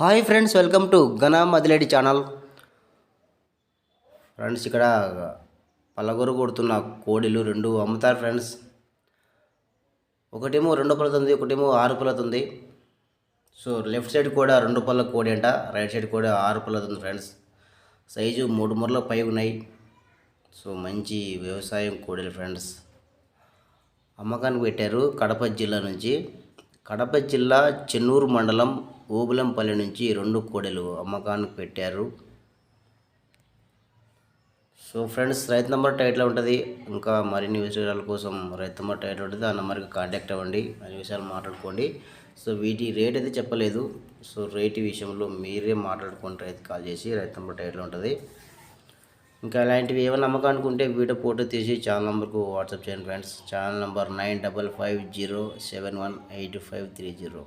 Hi friends welcome to గనా మదిలేడి channel. Friends ఇక్కడ పలగొరు కొడుతున్న కోడిలు రెండు అమ్ముతారు ఫ్రెండ్స్. ఒకటేమో రెండు పళ్ళతుంది ఒకటేమో ఆరు పళ్ళతుంది సో లెఫ్ట్ సైడ్ కూడా రెండు పళ్ళ కోడి అంట రైట్ సైడ్ కూడా ఆరు పళ్ళతుంది ఫ్రెండ్స్. సైజు మూడు మూరల పై ఉన్నాయి. సో మంచి వ్యవసాయం కోడిలు ఫ్రెండ్స్. అమ్మకానికి పెట్టారు కడప జిల్లా నుంచి. కడప జిల్లా చెన్నూరు మండలం ఓబులంపల్లి నుంచి రెండు కోడెలు అమ్మకానికి పెట్టారు. సో ఫ్రెండ్స్ రైతు నెంబర్ టైట్లో ఉంటుంది? ఇంకా మరిన్ని విషయాల కోసం రైతు నెంబర్ టైట్లో ఉంటుంది ఆ నెంబర్కి కాంటాక్ట్ అవ్వండి. అన్ని విషయాలు మాట్లాడుకోండి. సో వీటి రేట్ అయితే చెప్పలేదు. సో రేట్ విషయంలో మీరే మాట్లాడుకోండి రైతు కాల్ చేసి రైతు నెంబర్ టైట్లో ఉంటుంది. ఇంకా ఇలాంటివి ఏమైనా నమ్మకానికి ఉంటే వీడియో ఫోటో తీసి ఛానల్ నెంబర్కు వాట్సాప్ చేయండి friends. Channel number nine double five zero seven one eight five three zero.